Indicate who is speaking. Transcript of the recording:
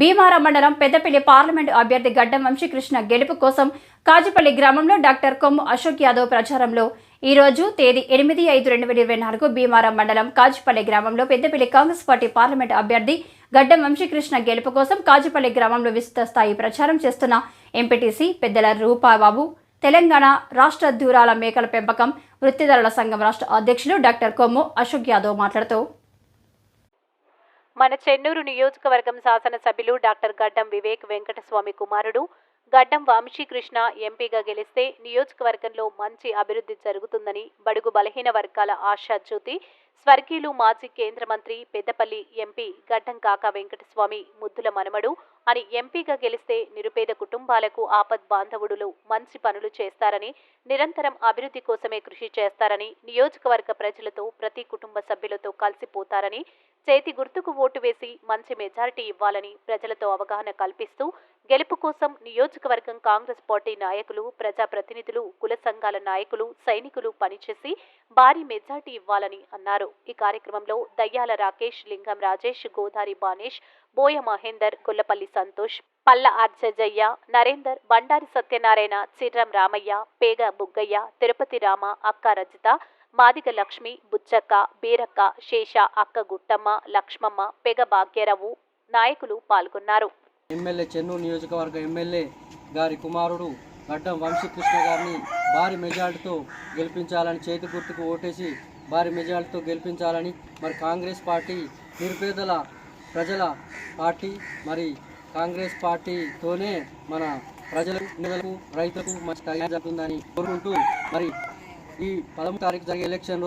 Speaker 1: భీమారం మండలం పెద్దపల్లి పార్లమెంటు అభ్యర్థి గడ్డం వంశీకృష్ణ గెలుపు కోసం కాజుపల్లి గ్రామంలో డాక్టర్ కొమ్ము అశోక్ యాదవ్ ప్రచారంలో. ఈ రోజు తేదీ ఎనిమిది ఐదు రెండు వేల ఇరవై నాలుగు భీమారం మండలం కాజుపల్లి గ్రామంలో పెద్దపల్లి కాంగ్రెస్ పార్టీ పార్లమెంటు అభ్యర్థి గడ్డం వంశీకృష్ణ గెలుపు కోసం కాజుపల్లి గ్రామంలో విస్తృత స్థాయి ప్రచారం చేస్తున్న ఎంపీటీసీ పెద్దల రూపాబాబు తెలంగాణ రాష్ట్ర దూరాల మేకల పెంపకం వృత్తిదారుల సంఘం రాష్ట్ర అధ్యక్షులు డాక్టర్ కొమ్ము అశోక్ యాదవ్ మాట్లాడుతూ
Speaker 2: మన చెన్నూరు నియోజకవర్గం శాసనసభ్యులు డాక్టర్ గడ్డం వివేక్ వెంకటస్వామి కుమారుడు గడ్డం వంశీకృష్ణ ఎంపీగా గెలిస్తే నియోజకవర్గంలో మంచి అభివృద్ధి జరుగుతుందని బడుగు బలహీన వర్గాల ఆశాజ్యోతి స్వర్గీయులు మాజీ కేంద్ర మంత్రి పెద్దపల్లి ఎంపీ గడ్డం కాక వెంకటస్వామి ముద్దుల మనమడు అని ఎంపీగా గెలిస్తే నిరుపేద కుటుంబాలకు ఆపద్ బాంధవుడులు మంచి పనులు చేస్తారని నిరంతరం అభివృద్ధి కోసమే కృషి చేస్తారని నియోజకవర్గ ప్రజలతో ప్రతి కుటుంబ సభ్యులతో కలిసిపోతారని చేతి గుర్తుకు ఓటు వేసి మంచి మెజారిటీ ఇవ్వాలని ప్రజలతో అవగాహన కల్పిస్తూ గెలుపు కోసం నియోజకవర్గం కాంగ్రెస్ పార్టీ నాయకులు ప్రజాప్రతినిధులు కుల సంఘాల నాయకులు సైనికులు పనిచేసి భారీ మెజార్టీ ఇవ్వాలని అన్నారు. ఈ కార్యక్రమంలో దయ్యాల రాకేష్ లింగం రాజేష్ గోదారి బానేష్ బోయ మహేందర్ గొల్లపల్లి సంతోష్ పల్ల ఆర్చజయ్య నరేందర్ బండారి సత్యనారాయణ చిర్రం రామయ్య పేగ బుగ్గయ్య తిరుపతి రామ అక్క రజిత మాదిగ లక్ష్మి బుచ్చక్క బీరక్క శేష అక్క గుట్టమ్మ లక్ష్మమ్మ పెగ భాగ్యరావు నాయకులు పాల్గొన్నారు.
Speaker 3: ఎమ్మెల్యే చెన్నూరు నియోజకవర్గ ఎమ్మెల్యే గారి కుమారుడు గడ్డం వంశీకృష్ణ గారిని భారీ మెజార్టీతో గెలిపించాలని చేతి గుర్తుకు ఓటేసి భారీ మెజార్టీతో గెలిపించాలని మరి కాంగ్రెస్ పార్టీ నిరుపేదల ప్రజల పార్టీ మరి కాంగ్రెస్ పార్టీతోనే మన ప్రజలకు రైతులకు మంచి కళ్యాణం జరుగుతుందని కోరుకుంటూ మరి ఈ పదమూడు తారీఖు జరిగే ఎలక్షన్ రోజు